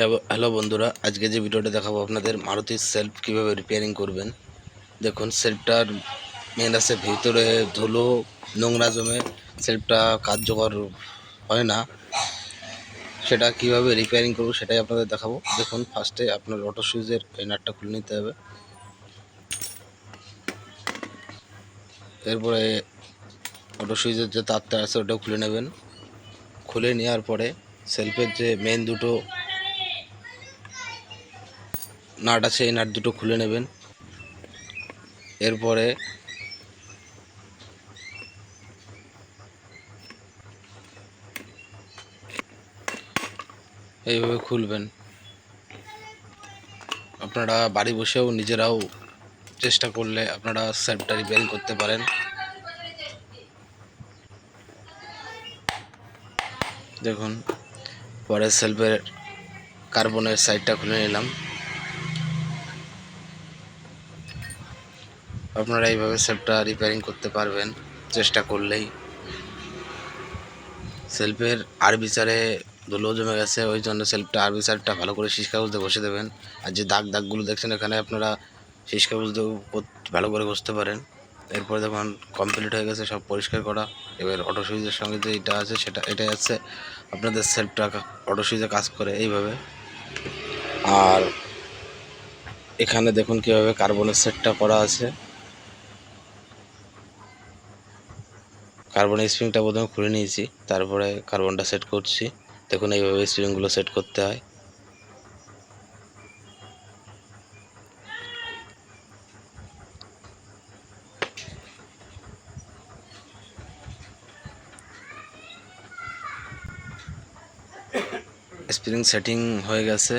Hello বন্ধুরা, আজকে যে ভিডিওটা দেখাবো আপনাদের মারুতির সেলফ কীভাবে রিপেয়ারিং করবেন। দেখুন সেলফটার মেন আছে, ভিতরে ধুলো, নোংরা জমে সেলফটা কার্যকর হয় না। সেটা কীভাবে রিপেয়ারিং করব সেটাই আপনাদের দেখাবো। দেখুন ফার্স্টে আপনার অটো সুইচের এই নাটটা খুলে নিতে হবে। এরপরে অটো সুইচের যে তারটা আছে, ওটাও খুলে নেবেন। খুলে নেওয়ার পরে সেলফের যে মেন দুটো নাট আছে, এই নাট দুটো খুলে নেবেন। এরপরে এইভাবে খুলবেন। আপনারা বাড়ি বসেও নিজেরাও চেষ্টা করলে আপনারা সেলফটা রিপেয়ারিং করতে পারেন। দেখুন পরের সেলফের কার্বনের সাইডটা খুলে নিলাম। আপনারা এইভাবে সেলফটা রিপেয়ারিং করতে পারবেন, চেষ্টা করলেই। সেলফের আর বিচারে ধুলো জমে গেছে, ওই জন্য সেলফটা আর বিচারটা ভালো করে শীষ কাগজ দিয়ে বসে দেবেন। আর যে দাগ দাগগুলো দেখছেন এখানে, আপনারা শীষ কাগজ দিয়ে ভালো করে বসতে পারেন। এরপরে দেখুন কমপ্লিট হয়ে গেছে, সব পরিষ্কার করা। এবার অটো সুইচের সঙ্গে যে এটা আছে, সেটা এটাই আছে। আপনাদের সেলফটা অটো সুইচে কাজ করে এইভাবে। আর এখানে দেখুন কীভাবে কার্বনের সেটটা করা আছে। কার্বন স্প্রিংটা প্রথমে খুলে নিয়েছি, তারপরে কার্বনটা সেট করছি। দেখুন এইভাবে স্প্রিংগুলো সেট করতে হয়। স্প্রিং সেটিং হয়ে গেছে।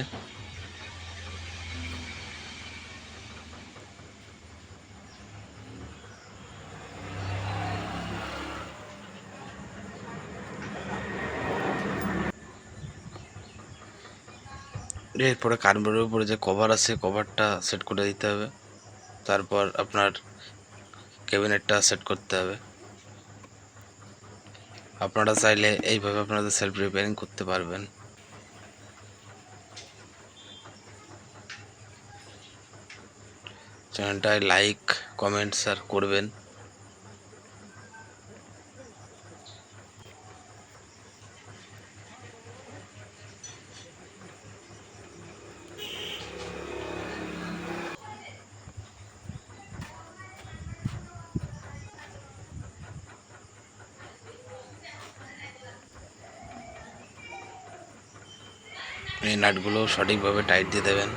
এরপরে কার্বনের উপরে যে কভার আছে কভারটা সেট করে দিতে হবে। তারপর আপনার ক্যাবিনেটটা সেট করতে হবে। আপনারা চাইলে এইভাবে আপনাদের সেলফ রিপেয়ারিং করতে পারবেন। চ্যানেলটায় লাইক কমেন্টস আর করবেন। এই নাটগুলো সঠিকভাবে টাইট দিয়ে দেবেন।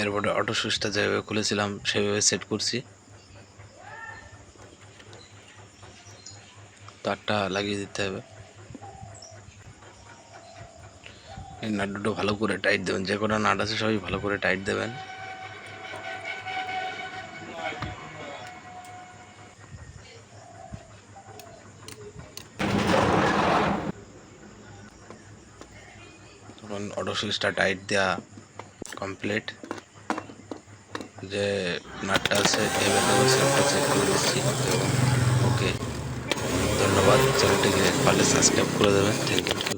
এরপরে অটো সুইচটা যেভাবে খুলেছিলাম, সেভাবে সেট করছি। তারটা লাগিয়ে দিতে হবে। এই নাট দুটো ভালো করে টাইট দেবেন, যে কটা নাট আছে সবই ভালো করে টাইট দেবেন। তখন অটো সুইচটা টাইট দেওয়া কমপ্লিট যে নাটটা আছে এভাবে সেটটা চেক করে দিচ্ছি। ওকে ধন্যবাদ। চ্যানেলটিকে পারলে সাবস্ক্রাইব করে দেবেন। Thank you